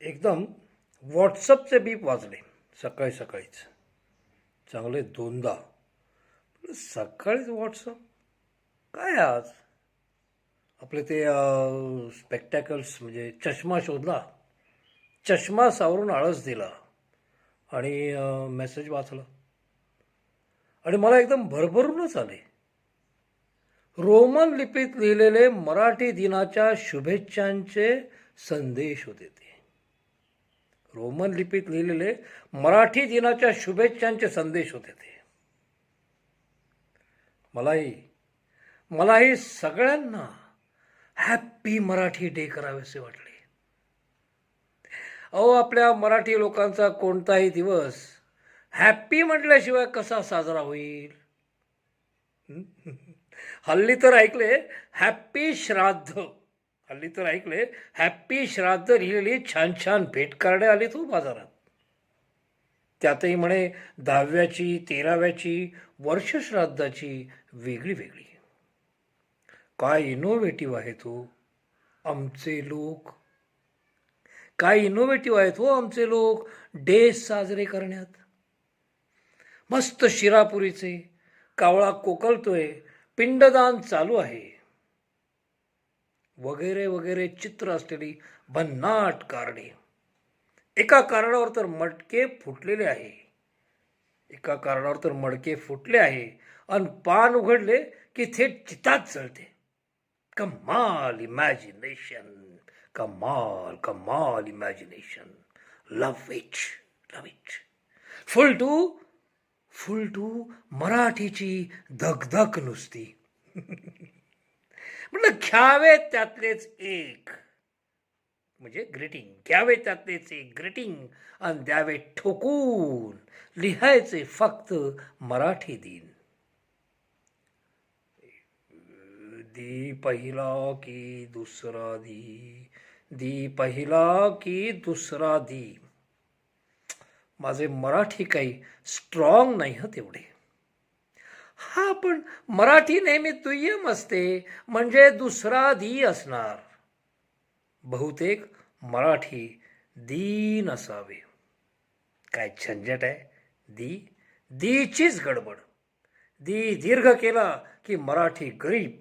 एकदम व्हॉट्सअपचे बीप वाजले. सकाळी सकाळीच. चांगले दोनदा. सकाळीच व्हॉट्सअप? काय आज? आपले ते स्पेक्टॅकल्स म्हणजे चष्मा शोधला. चष्मा सावरून आळस दिला. आणि मेसेज वाचला. आणि मला एकदम भरभरूनच आले. रोमन लिपीत लिहिलेले मराठी दिनाच्या शुभेच्छांचे संदेश होते ते. रोमन लिपीत लिहिलेले मराठी दिनाच्या शुभेच्छांचे संदेश होते ते. मलाही मलाही सगळ्यांना हॅप्पी मराठी डे करावेसे वाटले. अहो आपल्या मराठी लोकांचा कोणताही दिवस हॅप्पी म्हटल्याशिवाय कसा साजरा होईल? हल्ली तर ऐकले हॅप्पी श्राद्ध. हल्ली तर ऐकले हॅप्पी श्राद्ध लिहिलेली छान छान भेटकार्डे आली तो बाजारात. त्यातही म्हणे दहाव्याची तेराव्याची वर्षश्राद्धाची वेगळी वेगळी. काय इनोव्हेटिव्ह आहे तो आमचे लोक. काय इनोव्हेटिव्ह आहेत हो आमचे लोक डे साजरे करण्यात. मस्त शिरापुरीचे कावळा कोकलतोय पिंडदान चालू आहे. वगैरे वगैरे चित्र असलेली भन्नाट कारणे. एका कारणावर तर मडके फुटलेले आहे. एका कारणावर तर मडके फुटले आहे. आणि पान उघडले की थेट चितात जळते कमाल इमॅजिनेशन. कमाल कमाल इमॅजिनेशन. लव इच लव इच फुल टू फुल टू मराठीची धगधग नुसती. म्हटलं घ्यावे त्यातलेच एक. म्हणजे ग्रीटिंग घ्यावे त्यातलेच एक ग्रीटिंग आणि द्यावे ठोकून. लिहायचे फक्त मराठी दिन. दी पहिला की दुसरा दी. दी पहिला की दुसरा दी. माझे मराठी काही स्ट्रॉंग नाही हं तेवढे. हा पण मराठी नेहमी दुय्यम असते म्हणजे दुसरा दी असणार. बहुतेक मराठी दीन असावे. काय झंझट आहे? दी दीचीच गडबड. दी दीर्घ केला की मराठी गरीब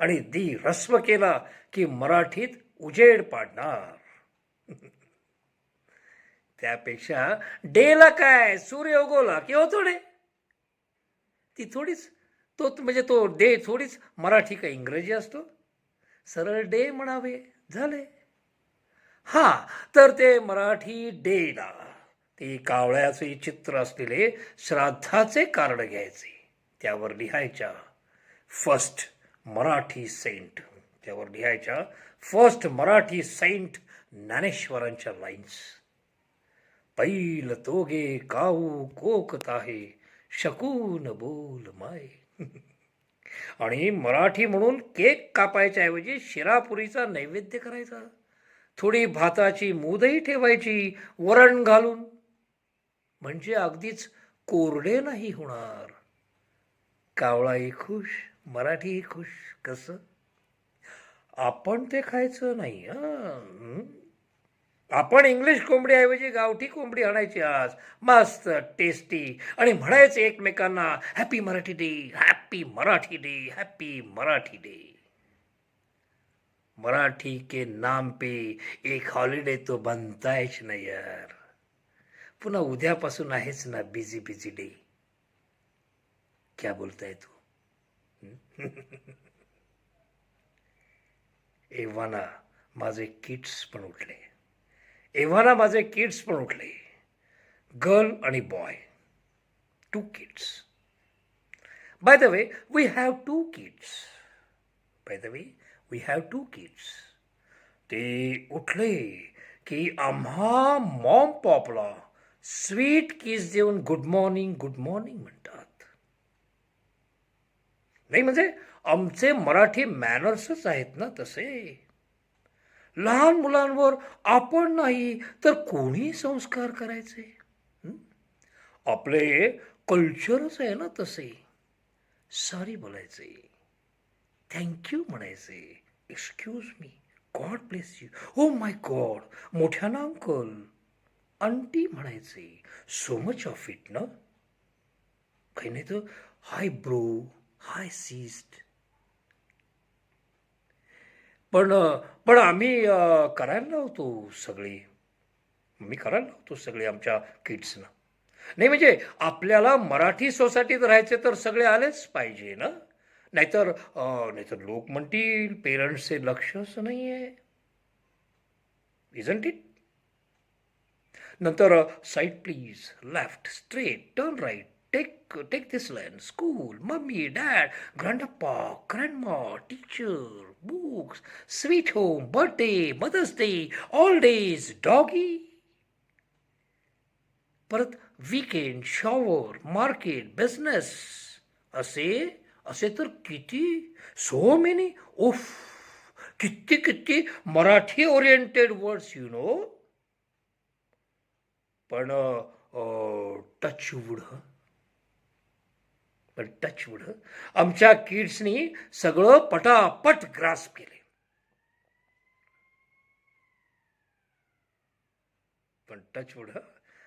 आणि दी रस्व केला की मराठीत उजेड पाडणार. त्यापेक्षा डेला काय? सूर्य उगवला की होतो डे ती थोडीच तो म्हणजे तो डे थोडीच मराठी का इंग्रजी असतो. सरळ डे म्हणावे झाले. हा तर ते मराठी डेला ते कावळ्याचे चित्र असलेले श्राद्धाचे कार्ड घ्यायचे. त्यावर लिहायच्या फर्स्ट मराठी सेंट. त्यावर लिहायच्या फर्स्ट मराठी सेंट ज्ञानेश्वरांच्या लाईन्स. पैल तोगे काऊ कोकत आहे. शकून बोल माय. आणि मराठी म्हणून केक कापायच्या ऐवजी शिरापुरीचा नैवेद्य करायचा. थोडी भाताची मूदही ठेवायची वरण घालून. म्हणजे अगदीच कोरडे नाही होणार. कावळाही खुश मराठीही खुश कसं? आपण ते खायचं नाही हं? आपण इंग्लिश कोंबडीऐवजी गावठी कोंबडी आणायची आज. मस्त टेस्टी आणि म्हणायचं एकमेकांना happy Marathi day happy Marathi day happy Marathi day Marathi के नाम पे एक हॉलिडे तो बनतायच ना यार. पुन्हा उद्यापासून आहेच ना बिझी बिझी डे क्या बोलताय तू? एव्हाना माझे किट्स पण उठले. एव्हाना माझे किड्स पण उठले. गर्ल आणि boy two kids by the way we have two kids by the way we have two kids ते उठले की आम्हा मॉम पॉपला स्वीट किस देऊन गुड मॉर्निंग गुड मॉर्निंग म्हणतात. नाही म्हणजे आमचे मराठी मॅनर्सच आहेत ना तसे. लहान मुलांवर आपण नाही तर कोणी संस्कार करायचे? आपले कल्चरच आहे ना तसे. सॉरी बोलायचे. थँक्यू म्हणायचे. Excuse me God bless you oh my God मोठ्यानं अंकल आंटी म्हणायचे. सो मच ऑफ इट ना? काही नाही तर हाय ब्रो हाय सिस्ट पण पण आम्ही करायला लावतो सगळे. मी करायला लावतो सगळे आमच्या किड्सना. नाही म्हणजे आपल्याला मराठी सोसायटीत राहायचे तर सगळे आलेच पाहिजे ना? नाहीतर नाहीतर लोक म्हणतील पेरेंट्सचे लक्षच नाही आहे इजंट इट नंतर side please left straight turn right take take this land school mummy dad grandpa grandma teacher books sweet home birthday mother's day all days doggy परत वीकेंड शॉवर मार्केट बिझनेस असे असे तर किती so many उफ किती किती Marathi oriented words you know पण Touchwood पण टचवूड आमच्या किड्सनी सगळं पटापट ग्रास्प केले. पण टचवूड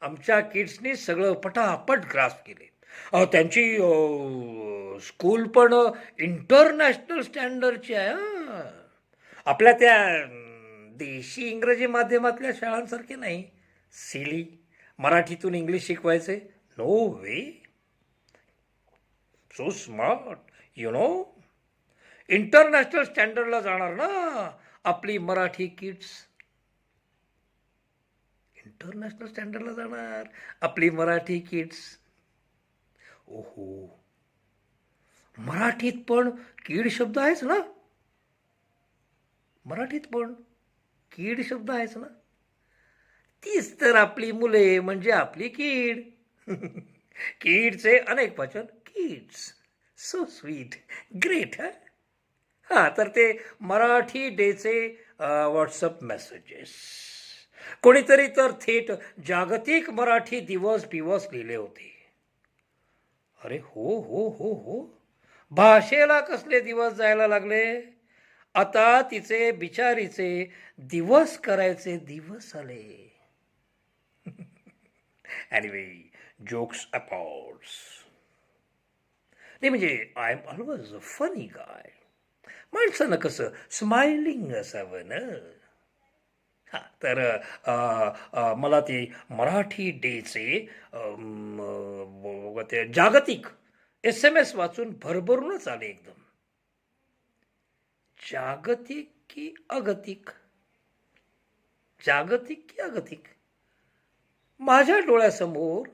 आमच्या किड्सनी सगळं पटापट ग्रास्प केले. अहो, त्यांची स्कूल पण इंटरनॅशनल स्टँडर्डची आहे आपल्या त्या देशी इंग्रजी माध्यमातल्या शाळांसारखे नाही. सिली मराठीतून इंग्लिश शिकवायचे? No way so smart you know international स्टँडर्डला जाणार ना आपली मराठी किड्स इंटरनॅशनल स्टँडर्डला जाणार आपली मराठी किड्स ओहो. मराठीत पण कीड शब्द आहेच ना? मराठीत पण कीड शब्द आहेच ना? तीच तर आपली मुले म्हणजे आपली कीड कीडचे अनेक वचन. किड्स सो स्वीट ग्रेट हा हां तर ते मराठी डेचे व्हॉट्सअप मेसेजेस कोणीतरी तर थेट जागतिक मराठी दिवस दिवस लिहिले होते. अरे हो हो हो हो. भाषेला कसले दिवस जायला लागले? आता तिचे बिचारीचे दिवस करायचे दिवस आले. एनिवे जोक्स अपॉर्ट्स ते म्हणजे I am always a funny guy माणसानं कसं स्माइलिंग असावं ना. हां तर मला ते मराठी डेचे अ, ते जागतिक एस एम एस वाचून भरभरूनच आले एकदम. जागतिक की अगतिक? जागतिक की अगतिक? माझ्या डोळ्यासमोर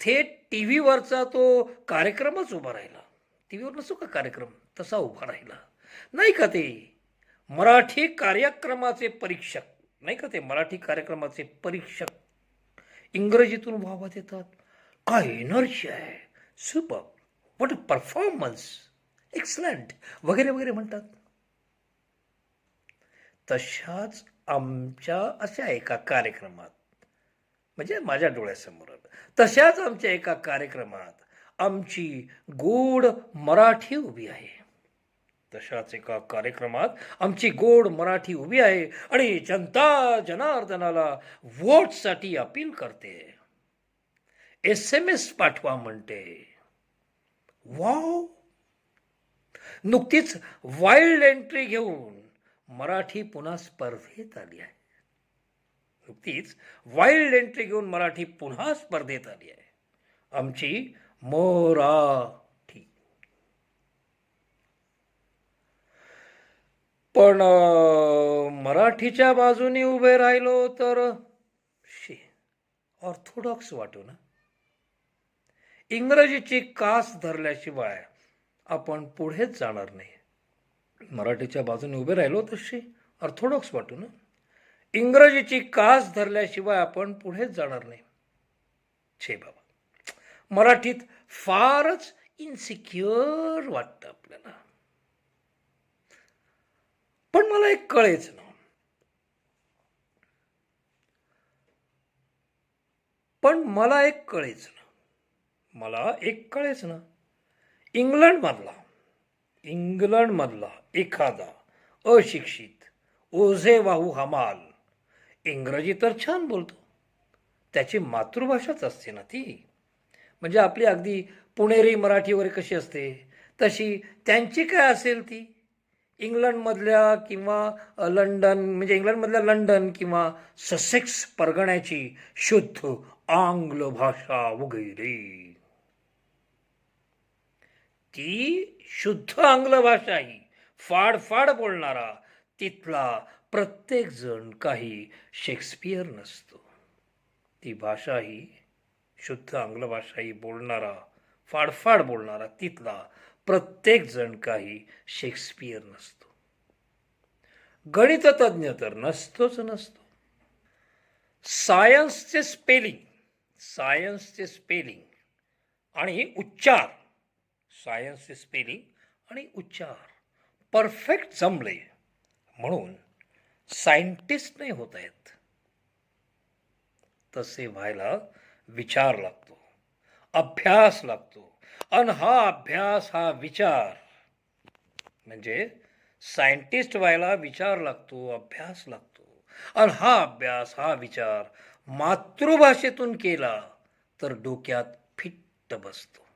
थेट टी व्हीवरचा तो कार्यक्रमच उभा राहिला. टी व्हीवर नसतो का कार्यक्रम तसा उभा राहिला. नाही का ते? मराठी कार्यक्रमाचे परीक्षक नाही का ते? मराठी कार्यक्रमाचे परीक्षक इंग्रजीतून वाहवा देतात. काय एनर्जी आहे. Super. What a performance excellent वगैरे वगैरे म्हणतात. तशाच आमच्या अशा एका कार्यक्रमात म्हणजे माझ्या डोळ्यासमोर तशाच आमच्या एका कार्यक्रमात आमची गोड मराठी उभी आहे. तशाच एका कार्यक्रमात आमची गोड मराठी उभी आहे आणि जनता जनार्दनाला व्होटसाठी अपील करते. एस एम एस पाठवा म्हणते. वाव! नुकतीच वाईल्ड एंट्री घेऊन मराठी पुन्हा स्पर्धेत आली आहे. नुकतीच वाईल्ड एंट्री घेऊन मराठी पुन्हा स्पर्धेत आली आहे. आमची मराठी पण मराठीच्या बाजूने उभे राहिलो तर शी ऑर्थोडॉक्स वाटू ना. इंग्रजीची कास धरल्याशिवाय आपण पुढेच जाणार नाही. मराठीच्या बाजूने उभे राहिलो तर शी ऑर्थोडॉक्स वाटू ना. इंग्रजीची कास धरल्याशिवाय आपण पुढेच जाणार नाही. छे बाबा. मराठीत फारच इन्सिक्युअर वाटतं आपल्याला. पण मला एक कळेच ना. पण मला एक कळेच ना. मला एक कळेच ना. इंग्लंडमधला इंग्लंडमधला एखादा अशिक्षित ओझे वाहू हमाल इंग्रजी तर छान बोलतो. त्याची मातृभाषाच असते ना ती. म्हणजे आपली अगदी पुणेरी मराठी वगैरे कशी असते? तशी त्यांची काय असेल ती? इंग्लंडमधल्या किंवा लंडन म्हणजे इंग्लंडमधल्या लंडन किंवा ससेक्स परगण्याची शुद्ध आंग्ल भाषा वगैरे. ती शुद्ध आंग्ल भाषा ही. फाडफाड बोलणारा तिथला प्रत्येक जण काही शेक्सपियर नसतो. ती भाषा ही शुद्ध आंग्ल भाषा ही बोलणारा फाडफाड बोलणारा तिथला प्रत्येक जण काही शेक्सपियर नसतो. गणिततज्ञ तर नसतोच नसतो. सायन्सचे स्पेलिंग सायन्सचे स्पेलिंग आणि उच्चार सायन्सचे स्पेलिंग आणि उच्चार परफेक्ट जमले म्हणून सायंटिस्ट नाही होत आहेत तसे व्हायला विचार लागतो अभ्यास लागतो. अन हा अभ्यास हा विचार. म्हणजे सायंटिस्ट व्हायला विचार लागतो अभ्यास लागतो. आणि हा अभ्यास हा विचार मातृभाषेतून केला तर डोक्यात फिट्ट बसतो.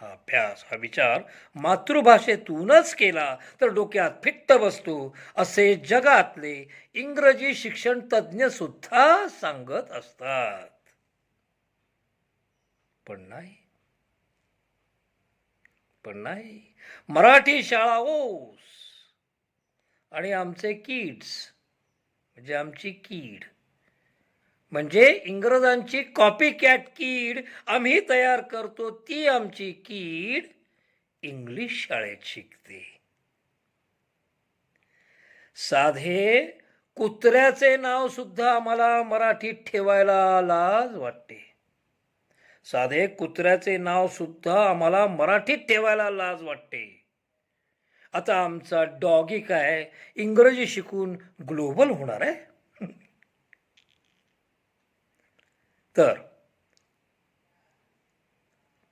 हा अभ्यास हा विचार मातृभाषेतूनच केला तर डोक्यात फिट्ट बसतो असे जगातले इंग्रजी शिक्षण तज्ज्ञ सुद्धा सांगत असतात. पण नाही. पण नाही. मराठी शाळा ओस. आणि आमचे किड्स म्हणजे आमची कीड. म्हणजे इंग्रजांची कॉपी कॅट कीड आम्ही तयार करतो ती आमची कीड इंग्लिश शाळेत शिकते. साधे कुत्र्याचे नाव सुद्धा आम्हाला मराठीत ठेवायला लाज वाटते. साधे कुत्र्याचे नाव सुद्धा आम्हाला मराठीत ठेवायला लाज वाटते. आता आमचा डॉगी काय? इंग्रजी शिकून ग्लोबल होणार आहे? तर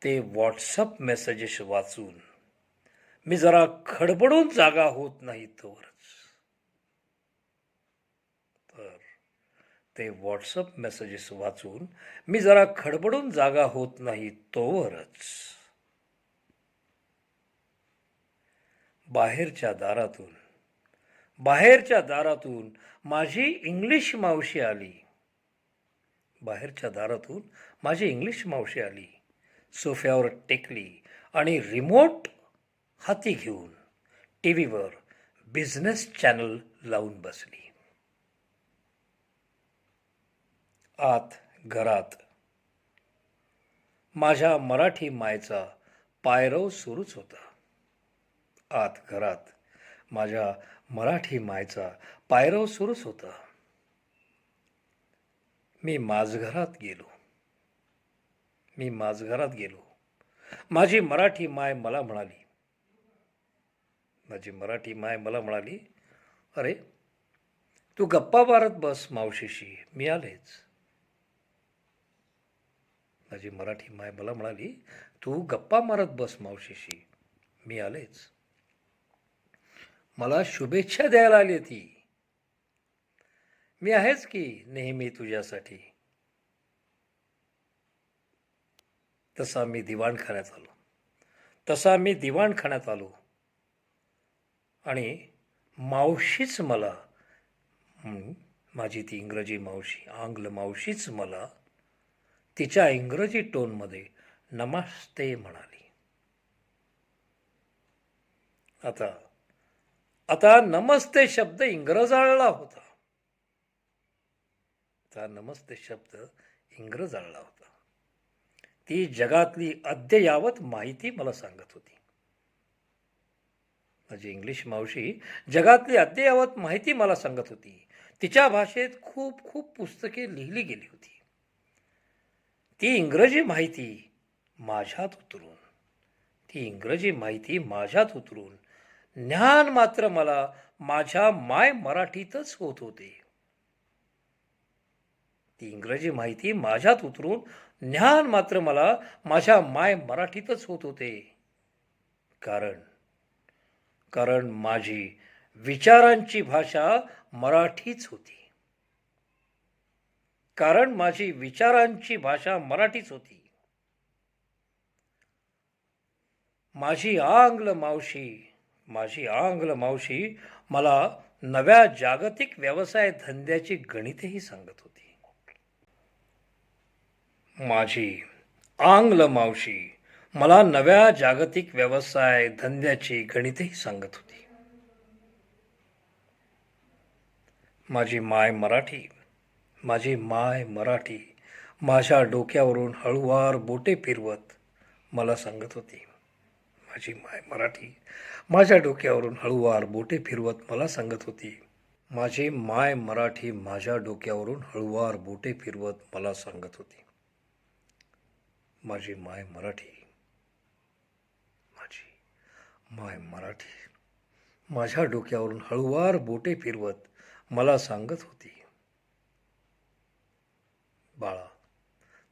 ते व्हॉट्सअप मेसेजेस वाचून मी जरा खडबडून जागा होत नाही तोवरच. तर ते व्हॉट्सअप मेसेजेस वाचून मी जरा खडबडून जागा होत नाही तोवरच. बाहेरच्या दारातून बाहेरच्या दारातून माझी इंग्लिश मावशी आली. बाहेरच्या दारातून माझी इंग्लिश मावशी आली. सोफ्यावर टेकली आणि रिमोट हाती घेऊन टी व्हीवर बिझनेस चॅनल लावून बसली. आत घरात. माझ्या मराठी मायचा पायरव सुरूच होता. आत घरात. माझ्या मराठी मायचा पायरव सुरूच होता. मी माझघरात गेलो. मी माझघरात गेलो. माझी मराठी माय मला म्हणाली. माझी मराठी माय मला म्हणाली अरे तू गप्पा मारत बस मावशीशी मी आलेच. माझी मराठी माय मला म्हणाली तू गप्पा मारत बस मावशीशी मी आलेच. मला शुभेच्छा द्यायला आली ती मी आहेच की नेहमी तुझ्यासाठी? तसा मी दिवाणखान्यात आलो. तसा मी दिवाणखान्यात आलो. आणि मावशीच मला माझी ती इंग्रजी मावशी आंग्ल मावशीच मला तिच्या इंग्रजी टोनमध्ये नमस्ते म्हणाली. आता आता नमस्ते शब्द इंग्रजाळला होता. चा नमस्ते शब्द इंग्रज आळला होता. ती जगातली अद्ययावत माहिती मला सांगत होती. माझी इंग्लिश मावशी जगातली अद्ययावत माहिती मला सांगत होती. तिच्या भाषेत खूप खूप पुस्तके लिहिली गेली होती. ती इंग्रजी माहिती माझ्यात उतरून. ती इंग्रजी माहिती माझ्यात उतरून ज्ञान मात्र मला माझ्या माय मराठीतच होत होते. ती इंग्रजी माहिती माझ्यात उतरून ज्ञान मात्र मला माझ्या माय मराठीतच होत होते. कारण कारण माझी विचारांची भाषा मराठीच होती. कारण माझी विचारांची भाषा मराठीच होती. माझी आंग्ल मावशी माझी आंग्ल मावशी मला नव्या जागतिक व्यवसाय धंद्याची गणितही सांगत होती. माझी आंग्ल मावशी मला नव्या जागतिक व्यवसाय धंद्याची गणितही सांगत होती. माझी माय मराठी माझी माय मराठी माझ्या डोक्यावरून हळूवार बोटे फिरवत मला सांगत होती. माझी माय मराठी माझ्या डोक्यावरून हळूवार बोटे फिरवत मला सांगत होती. माझी माय मराठी माझ्या डोक्यावरून हळूवार बोटे फिरवत मला सांगत होती. माझी माय मराठी. माझी माय मराठी. माझ्या डोक्यावरून हळूवार बोटे फिरवत मला सांगत होती बाळा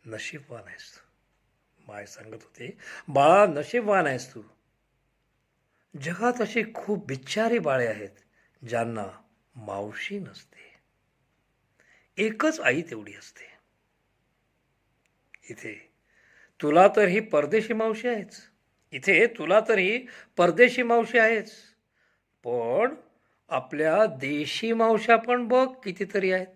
नशीबवान आहेस तू. माय सांगत होते बाळा नशीबवान आहेस तू. जगात असे खूप बिच्चारी बाळे आहेत ज्यांना मावशी नसते. एकच आई तेवढी असते. इथे तुला तर ही परदेशी मावशी आहेच. इथे तुला तर ही परदेशी मावशी आहेच. पण आपल्या देशी मावशा पण बघ कितीतरी आहेत.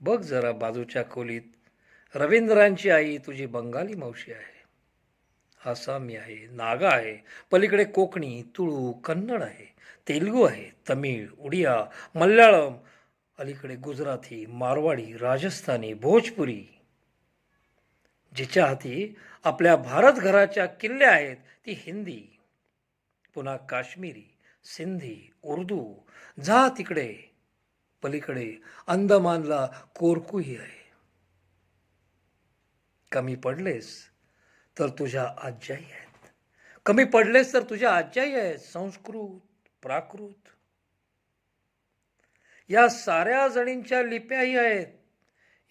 बघ जरा बाजूच्या खोलीत रवींद्रांची आई तुझी बंगाली मावशी आहे. आसामी आहे नागा आहे पलीकडे कोकणी तुळू कन्नड आहे तेलुगू आहे तमिळ उडिया मल्याळम अलीकडे गुजराती मारवाडी राजस्थानी भोजपुरी. जिच्या हाती आपल्या भारत घराच्या किल्ल्या आहेत ती हिंदी. पुन्हा काश्मीरी सिंधी उर्दू जा तिकडे. पलीकडे अंदमानला कोरकूही आहे. कमी पडलेस तर तुझ्या आज्याही आहेत. कमी पडलेस तर तुझ्या आज्याही आहेत संस्कृत प्राकृत. या साऱ्या जणींच्या लिप्याही आहेत.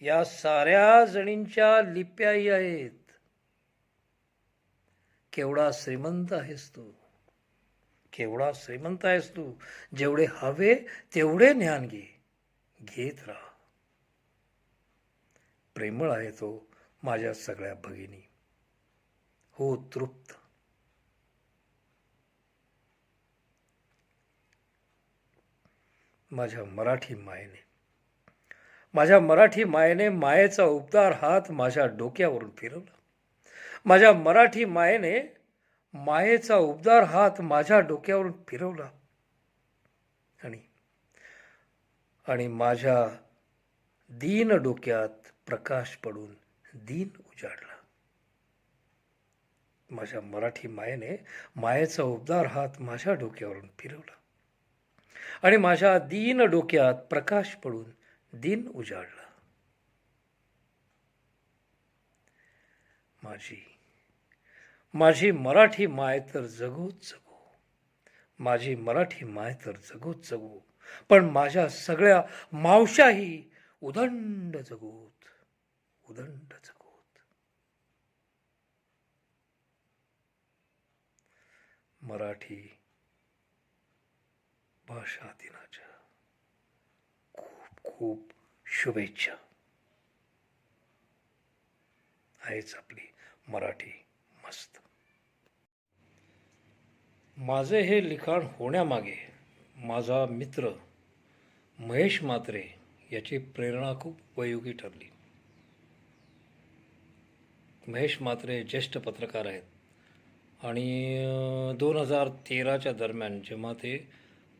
या साऱ्या जणींच्या लिप्याही आहेत. केवढा श्रीमंत आहेस तू. केवढा श्रीमंत आहेस तू. जेवढे हवे तेवढे ज्ञान घे. घेत राहा. प्रेमळ आहे तो माझ्या सगळ्या भगिनी. हो तृप्त. माझ्या मराठी मायेने. माझ्या मराठी मायेने मायेचा उबदार हात माझ्या डोक्यावरून फिरवला. माझ्या मराठी मायेने मायेचा उबदार हात माझ्या डोक्यावरून फिरवला. आणि आणि माझ्या दीन डोक्यात प्रकाश पडून दीन उजाडला. माझ्या मराठी मायेने मायेचा उबदार हात माझ्या डोक्यावरून फिरवला. आणि माझ्या दीन डोक्यात प्रकाश पडून दिन उजाडला. माझी माझी मराठी माय तर जगूच जगू. माझी मराठी माय तर जगूच जगू. पण माझ्या सगळ्या मावशाही उदंड जगूत उदंड जगूत. मराठी भाषा दिनाच्या खूप शुभेच्छा. आहेच आपली मराठी मस्त. माझे हे लिखाण होण्यामागे माझा मित्र महेश मात्रे याची प्रेरणा खूप उपयोगी ठरली. महेश मात्रे ज्येष्ठ पत्रकार आहेत. आणि दोन हजार तेराच्या दरम्यान जेव्हा ते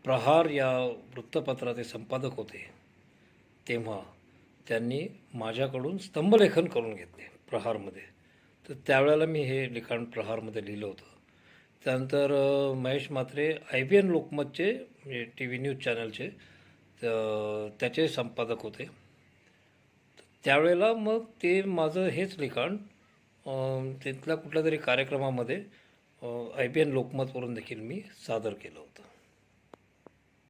प्रहार या वृत्तपत्राचे संपादक होते तेव्हा त्यांनी माझ्याकडून स्तंभलेखन करून घेतले प्रहारमध्ये. तर त्यावेळेला मी हे लिखाण प्रहारमध्ये लिहिलं होतं. त्यानंतर Mahesh Mhatre I B N लोकमतचे म्हणजे टी व्ही न्यूज चॅनलचे त्याचे संपादक होते. त्यावेळेला मग ते माझं हेच लिखाण तिथल्या कुठल्या तरी कार्यक्रमामध्ये आय बी एन लोकमतवरून देखील मी सादर केलं होतं.